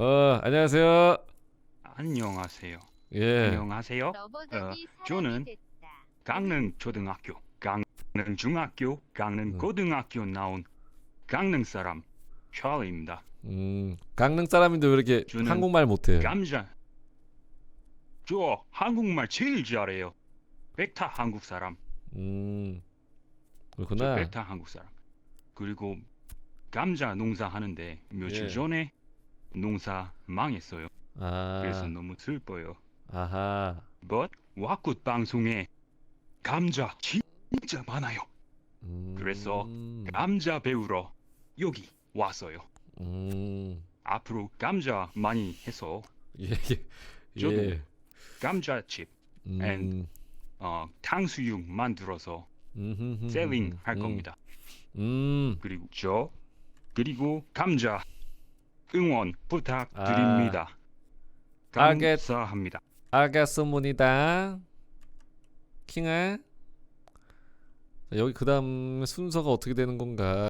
어, 안녕하세요. 안녕하세요. 예. 안녕하세요. 어, 저는 사람이 됐다. 강릉 초등학교, 강릉 중학교, 강릉 음. 고등학교 나온 강릉 사람 찰리입니다. 음, 강릉 사람인데 왜 이렇게 저는 한국말 못해? 감자. 저 한국말 제일 잘해요. 백타 한국 사람. 음, 저 그렇구나. 백타 한국 사람. 그리고 감자 농사 하는데 며칠 예. 전에 농사 망했어요. 아, 그래서 너무 슬퍼요. 아하. But 와굿 방송에 감자 진짜 많아요. 음, 그래서 감자 배우러 여기 왔어요. 음, 앞으로 감자 많이 해서 예, 예, 저도 예. 감자칩, 음, and 어, 탕수육 만들어서 음흠흠흠. 셀링 할 음, 겁니다. 음, 그리고 저 그리고 감자 응원 부탁드립니다. 아. 알겠- 감사합니다. 알겠습니다. 킹아. 자, 여기 그 다음 순서가 어떻게 되는 건가?